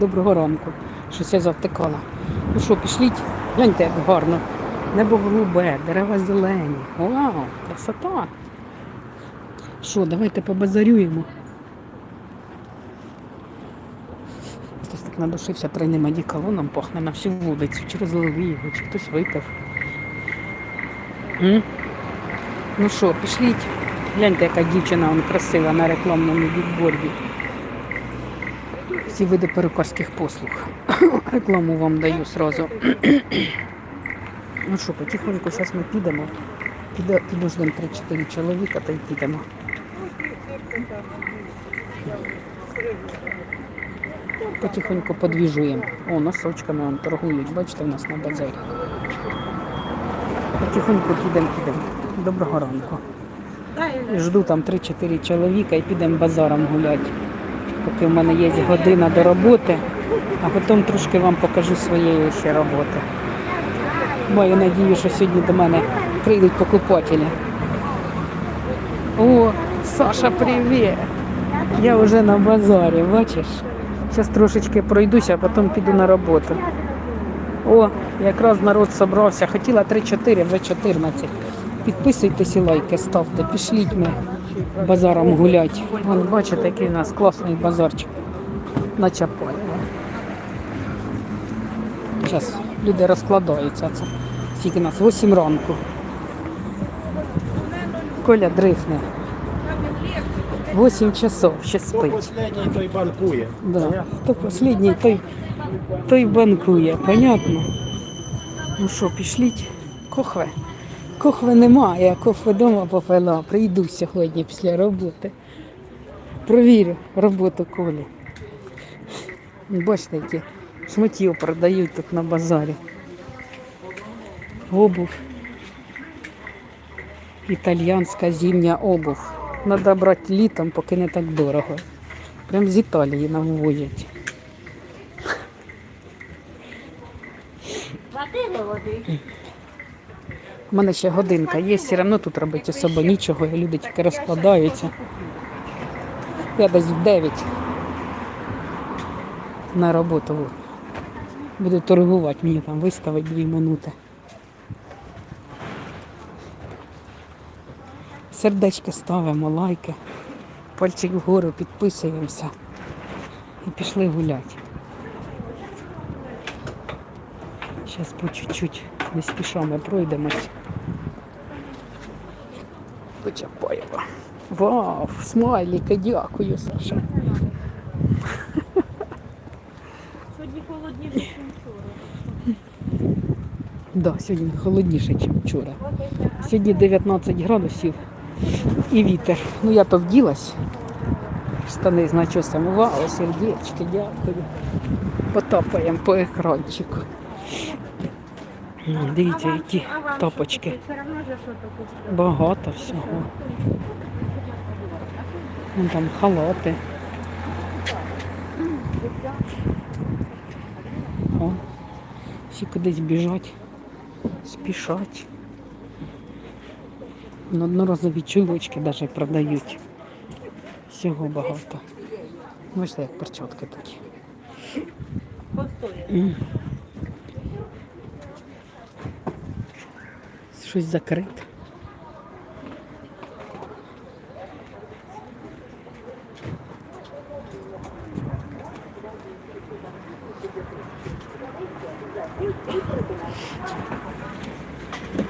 доброго ранку. Щось я завтикала. Ну що, пішліть, гляньте, як гарно. Небо голубе, дерева зелені. Вау, красота. Що, давайте побазарюємо. Хтось так надушився тройним одіколоном, пахне на всю вулицю, розлили його, чи хтось випив. М? Ну що, пішліть. Гляньте, яка дівчина красива на рекламному бікборді. Всі види перукарських послуг. Рекламу вам даю сразу. ну що, потихоньку зараз ми підемо. Піде, підождемо 3-4 чоловіка та й підемо. Потихоньку подвіжуємо. О, носочками вон торгують, бачите, в нас на базарі. Потихоньку підемо, підемо. Доброго ранку. Жду там 3-4 чоловіка і підемо базаром гуляти. Поки в мене є година до роботи, а потім трошки вам покажу своєї ще роботи. Маю надію, що сьогодні до мене прийдуть покупателі. О, Саша, привіт! Я вже на базарі, бачиш? Зараз трошечки пройдуся, а потім піду на роботу. О, якраз народ зібрався. Хотіла 3-4, вже 14. Підписуйтесь і лайки ставте, пішліть ми базаром гулять. Вон, бачите, який у нас класний базарчик на Чапаєва. Зараз люди розкладаються. Це скільки нас? 8 ранку. Коля дрихне. 8 часов, ще Хто спить. останній, той банкує. Да. Хто останній, той, той банкує, понятно? Ну що, пішліть? Кохве. Кохви немає, я кохви вдома попила. Прийду сьогодні після роботи. Провірю роботу Колі. Бачите, які шматів продають тут на базарі. Обув. Італьянська зимня обув. Треба брати літом, поки не так дорого. Прям з Італії нам ввозять. У мене ще годинка є, все одно тут робити особо нічого, і люди тільки розкладаються. Я десь в 9 на роботу буду торгувати, мені там виставить 2 минути. Сердечки ставимо, лайки, пальчик вгору, підписуємося і пішли гуляти. Зараз по чуть-чуть, не спіша ми пройдемось. Почапаємо. Вау, смайліки, дякую, Саша. Сьогодні холодніше, ніж вчора. Да, сьогодні холодніше, ніж вчора. Сьогодні 19 градусів і вітер. Ну я то вділась. Штани з начосом. Вау, сердечки, дякую. Потапаємо по екранчику. Ну, дивіться, які тапочки. Багато всього. Вон там халати. О, всі кудись біжать, спішать. Одноразові чулочки навіть продають. Всього багато. Бачите, як перчатки такі. Щось закрите.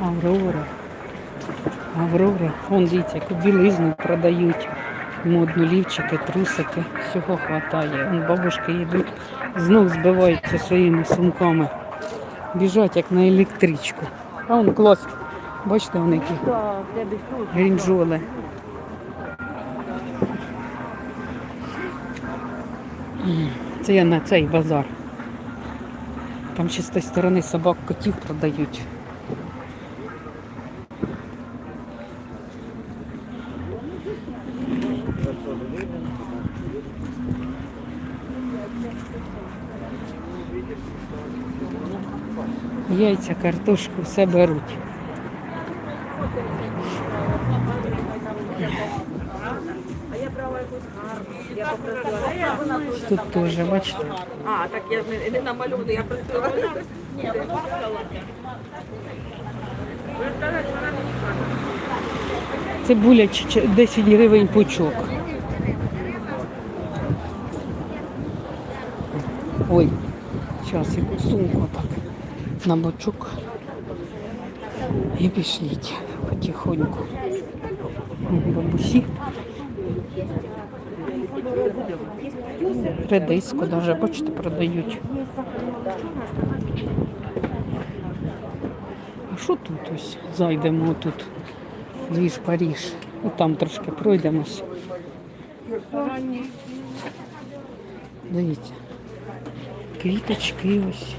Аврора. Аврора. Вон дивіться, яку білизну продають. Модну лівчики, трусики. Всього хватає. Вон бабушки йдуть, знов збиваються своїми сумками. Біжать як на електричку. А вон клас. Бачите, вони які тут. грінджоли. Це я на цей базар. Там ще з тієї сторони собак котів продають. Яйця, картошку, все беруть. Я гарну. Тут теж, бачите. А, так я ж не, не намальована, я просто... Цибуля ч- ч- 10 гривень пучок. Ой, зараз яку сумку так на бочок. І пішліть потихоньку. Бабусі. Редиску даже, бачите, продають. А що тут ось? Зайдемо тут. Двіж Паріж. От там трошки пройдемось. Дивіться. Квіточки ось.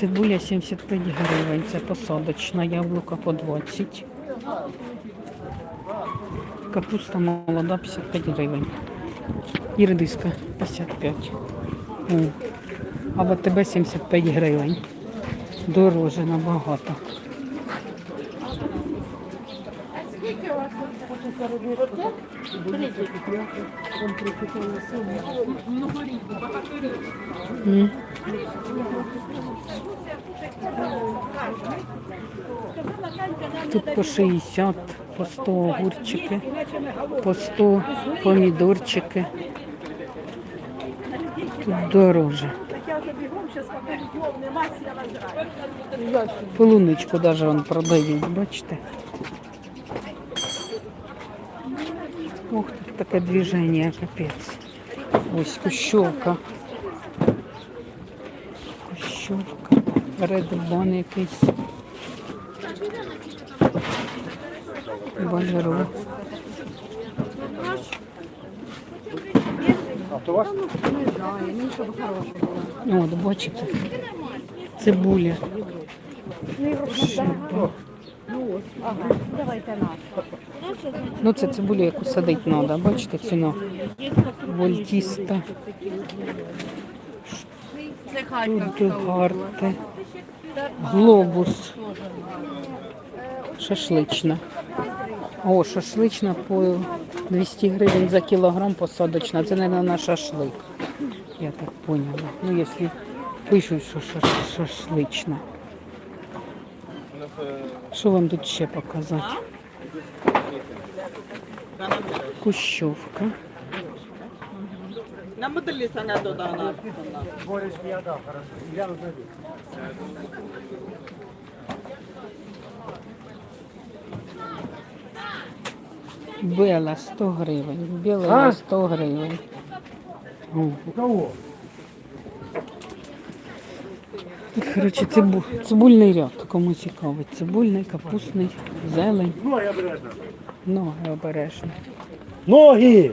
Цибуля 75 гривень, це посадочна, яблука по 20. Капуста молода 55 гривень. І редиска 55. О. А в тебе 75 гривень. Дороже набагато. Тут по 60, по 100 огурчики, по 100 помідорчики. Тут дороже. Полуничку даже вон продають, бачите? Ох, тут таке движення, капець. Ось кущовка. Кущовка. Редбан якийсь. Балеро. От, бачите. Цибуля. Шиба. Ну, це цибуля, яку садити треба. Бачите, ціна. Вольтіста. Тут гарте. Глобус. Шашлична. О, шашлична по 200 гривень за кілограм посадочна. Це, мабуть, на шашлик. Я так поняла. Ну, якщо пишуть, що шаш- шашлична. Що вам тут ще показати? Кущовка. Бела 100 гривень. Біла 100 гривень. О. Тут, коротше, цибу... цибульний ряд, кому цікавить. Цибульний, капустний, зелень. Ноги обережно. Ноги!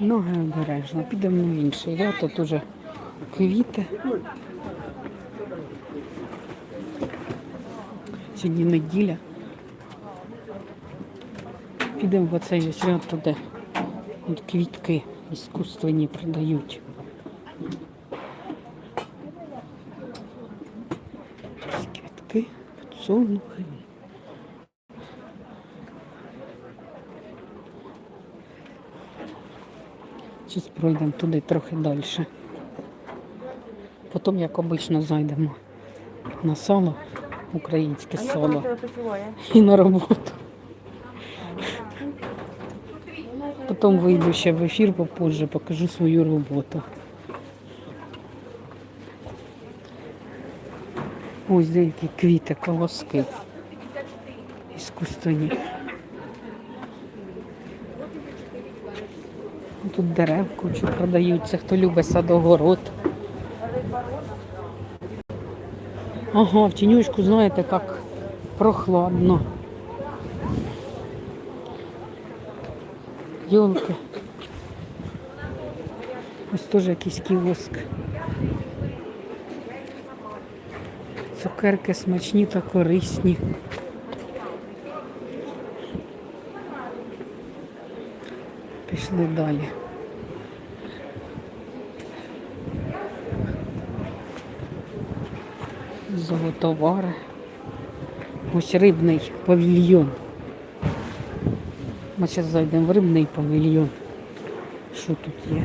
Ноги обережно. Підемо в інший ряд, тут уже квіти. Сьогодні неділя. Підемо в оцей ось ряд туди. От квітки іскусственні продають. Ось Квітки, підсолнухи. Зараз пройдемо туди трохи далі. Потім, як обично, зайдемо на сало, українське сало і на роботу. Потім вийду ще в ефір попозже, покажу свою роботу. Ось деякі квіти, колоски. Іскусственні. Тут дерев кучу продаються, хто любить садогород. Ага, в тінючку, знаєте, як прохладно. Йолки. Ось теж якийсь кіоск. Цукерки смачні та корисні. Пішли далі. Золотовари. Ось рибний павільйон. Ми зараз зайдемо в рибний павільйон. Що тут є?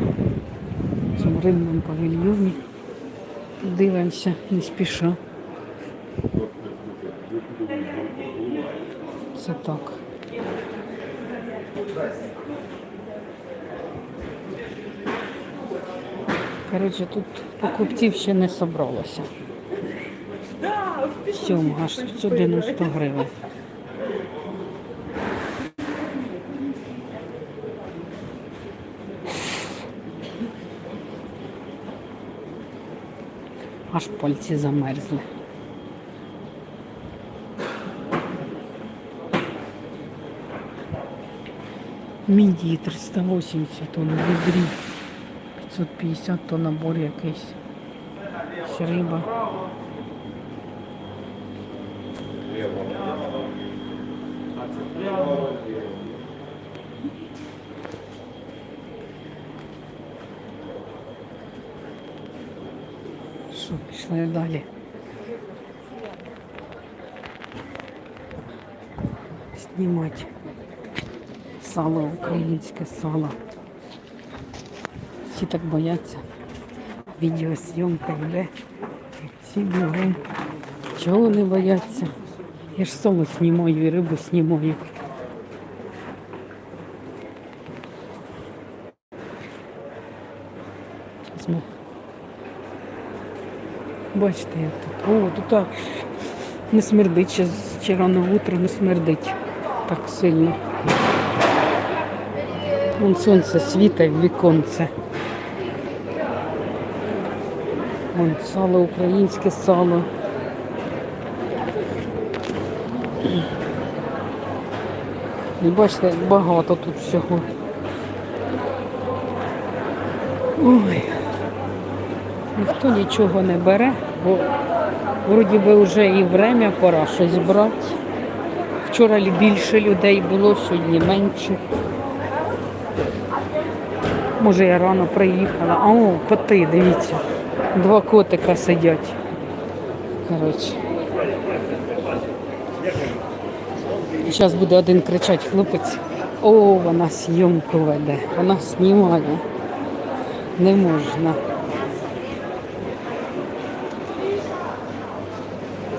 В цьому рибному павільйоні. Дивимося, не спіша. Це так. Коротше, тут покупців ще не собралося. Сьомга аж 190 гривень. Аж пальці замерзли. Мідії 380 тонн, відрі 550 то набор якийсь. Ще риба. Що, пішли далі. Знімати Сало, українське сало. Всі так бояться. Відеозйомка йде. Всі бігом. Чого не бояться? Я ж соло знімаю і рибу знімаю. Бачите, як тут. О, тут не смердить, ще, з- ще рано утро не смердить так сильно. Вон сонце світить в віконце. Вон сало, українське сало. І бачите, як багато тут всього. Ой. Ніхто нічого не бере, бо вроді би вже і время пора щось брати. Вчора більше людей було, сьогодні менше. Може я рано приїхала. О, коти, дивіться. Два котика сидять. Коротше. Зараз буде один кричати хлопець. О, вона зйомку веде, вона знімає. Не можна.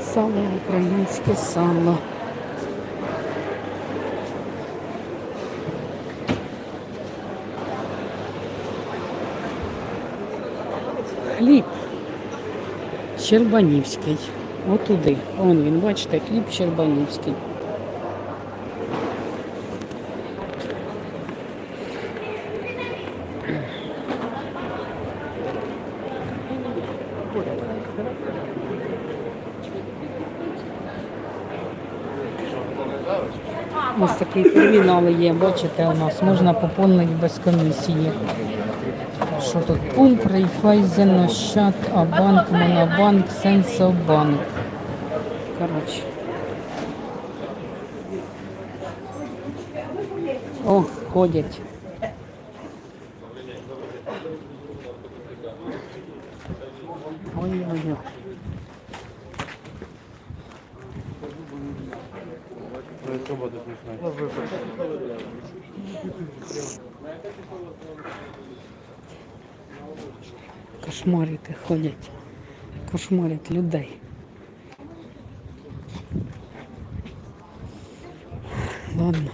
Сало, українське сало. Хліб. Щербанівський. Отуди. Вон він, бачите, хліб Щербанівський. Ось такий термінал є, бачите, у нас можна поповнити без комісії. Що тут? Пумп, Райфайзен, Ощад, Абанк, Монобанк, Сенсобанк. Коротше. О, ходять. Ой-ой-ой. Кошмарити ходять. Кошмарять людей. Ладно.